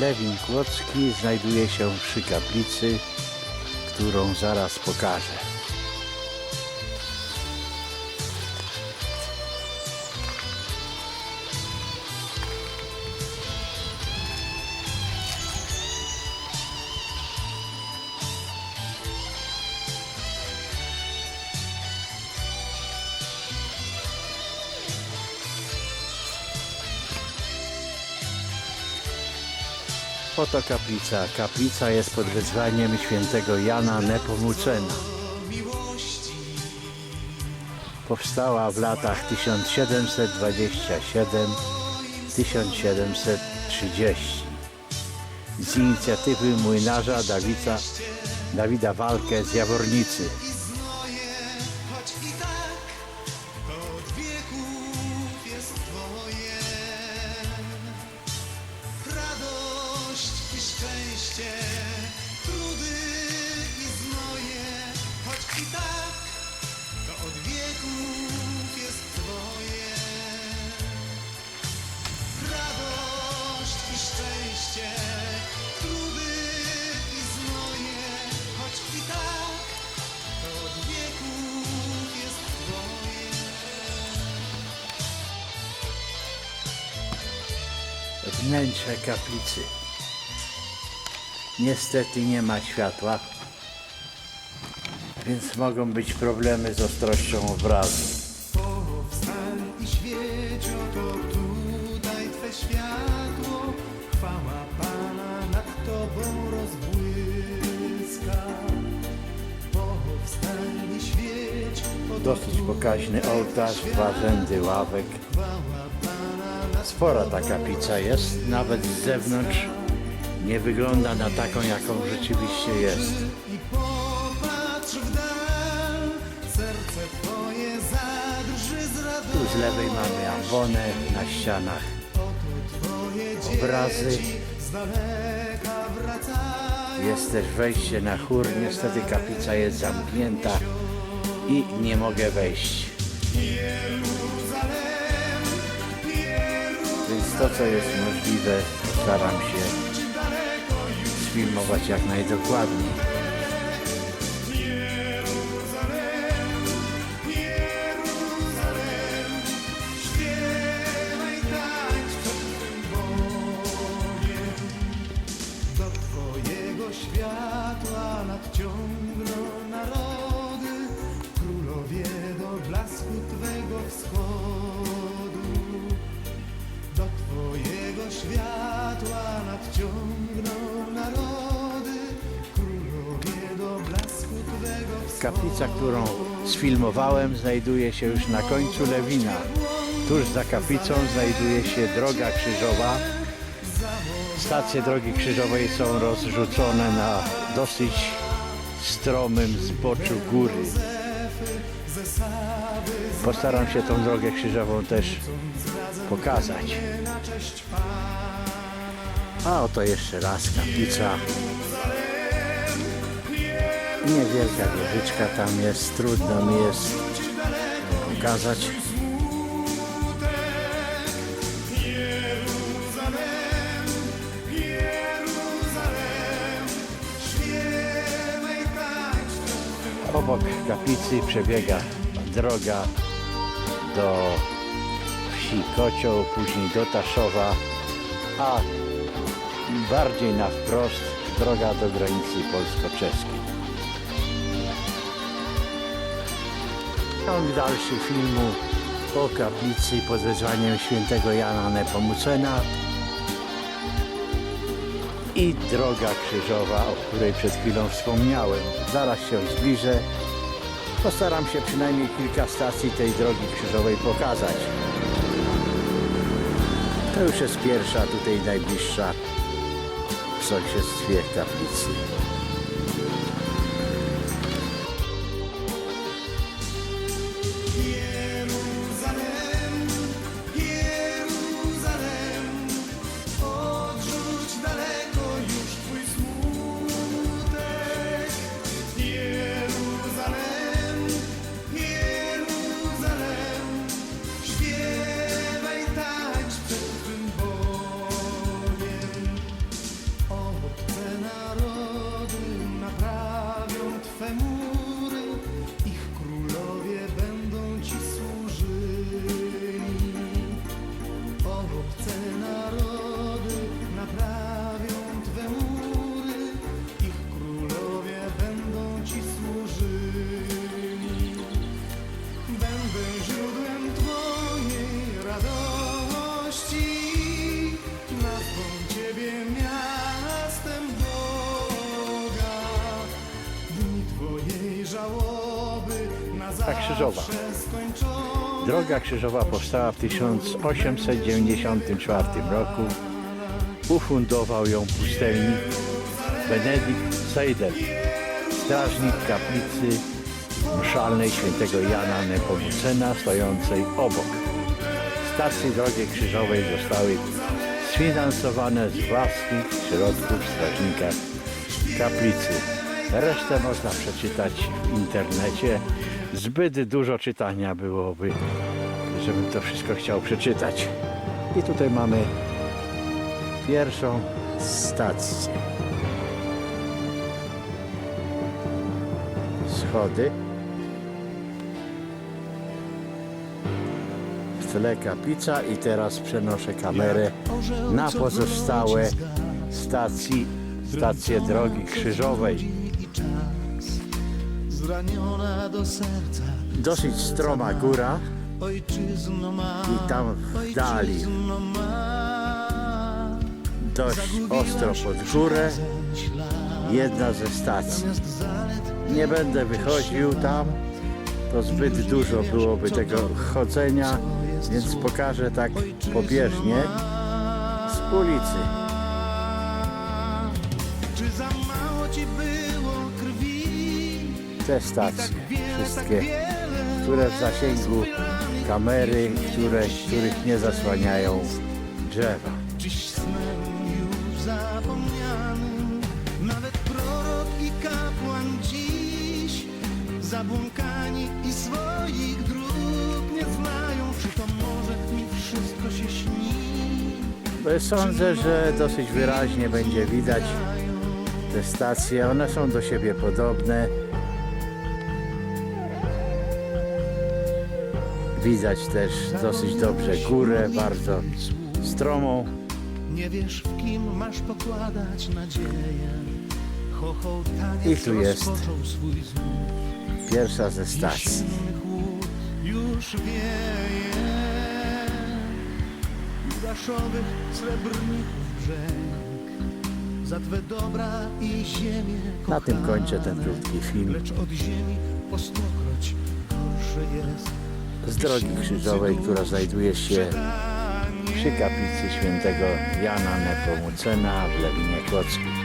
Lewin Kłodzki znajduje się przy kaplicy, którą zaraz pokażę. Oto kaplica. Kaplica jest pod wezwaniem świętego Jana Nepomucena. Powstała w latach 1727-1730 z inicjatywy młynarza Dawida, Dawida Walkę z Jawornicy. Wnętrze kaplicy. Niestety nie ma światła, więc mogą być problemy z ostrością obrazu. Dosyć pokaźny ołtarz, dwa rzędy ławek. Spora ta kaplica jest, nawet z zewnątrz nie wygląda na taką, jaką rzeczywiście jest. Tu z lewej mamy ambonę, na ścianach obrazy. Jest też wejście na chór, niestety kaplica jest zamknięta i nie mogę wejść. To, co jest możliwe, staram się sfilmować jak najdokładniej. Kaplica, którą sfilmowałem, znajduje się już na końcu Lewina. Tuż za kaplicą znajduje się droga krzyżowa. Stacje drogi krzyżowej są rozrzucone na dosyć stromym zboczu góry. Postaram się tą drogę krzyżową też pokazać. A oto jeszcze raz kaplica. Niewielka wieżyczka tam jest, trudno mi jest pokazać. Obok kaplicy przebiega droga do wsi Kocioł, później do Taszowa, a bardziej na wprost droga do granicy polsko-czeskiej. Ciąg dalszy filmu o kaplicy pod wezwaniem świętego Jana Nepomucena i droga krzyżowa, o której przed chwilą wspomniałem. Zaraz się zbliżę. Postaram się przynajmniej kilka stacji tej drogi krzyżowej pokazać. To już jest pierwsza, tutaj najbliższa w sąsiedztwie kaplicy. A krzyżowa. Droga krzyżowa powstała w 1894 roku. Ufundował ją pustelnik Benedykt Sejdel, strażnik kaplicy mszalnej świętego Jana Nepomucena stojącej obok. Stacje drogi krzyżowej zostały sfinansowane z własnych środków strażnika kaplicy. Resztę można przeczytać w internecie. Zbyt dużo czytania byłoby, żebym to wszystko chciał przeczytać. I tutaj mamy pierwszą stację. Schody. W tle kaplica i teraz przenoszę kamerę na pozostałe stacji, stacje drogi krzyżowej. Zraniona do serca. Dosyć stroma góra. I tam w dali. Dość ostro pod górę. jedna ze stacji. Nie będę wychodził tam, to zbyt dużo byłoby tego chodzenia, więc pokażę tak pobieżnie. z ulicy. czy za mało ci było Te stacje, wszystkie, które w zasięgu kamery, które, których nie zasłaniają drzewa. Dziś snem już zapomnianym Nawet prorok i kapłan dziś Zabłąkani i swoich dróg nie znają Czy to może mi wszystko się śni Sądzę, że dosyć wyraźnie będzie widać te stacje. One są do siebie podobne. Widać też dosyć dobrze górę, bardzo stromą. Nie wiesz w kim masz pokładać nadzieję I tu jest Pierwsza ze stacji. Jesiennych łód już wieje Judaszowych srebrników brzeg Za Twe dobra i ziemię Na tym kończę ten krótki film. Lecz od ziemi po stokroć gorsze jest Z drogi krzyżowej, która znajduje się przy kaplicy świętego Jana Nepomucena w Lewinie Kłodzkiej.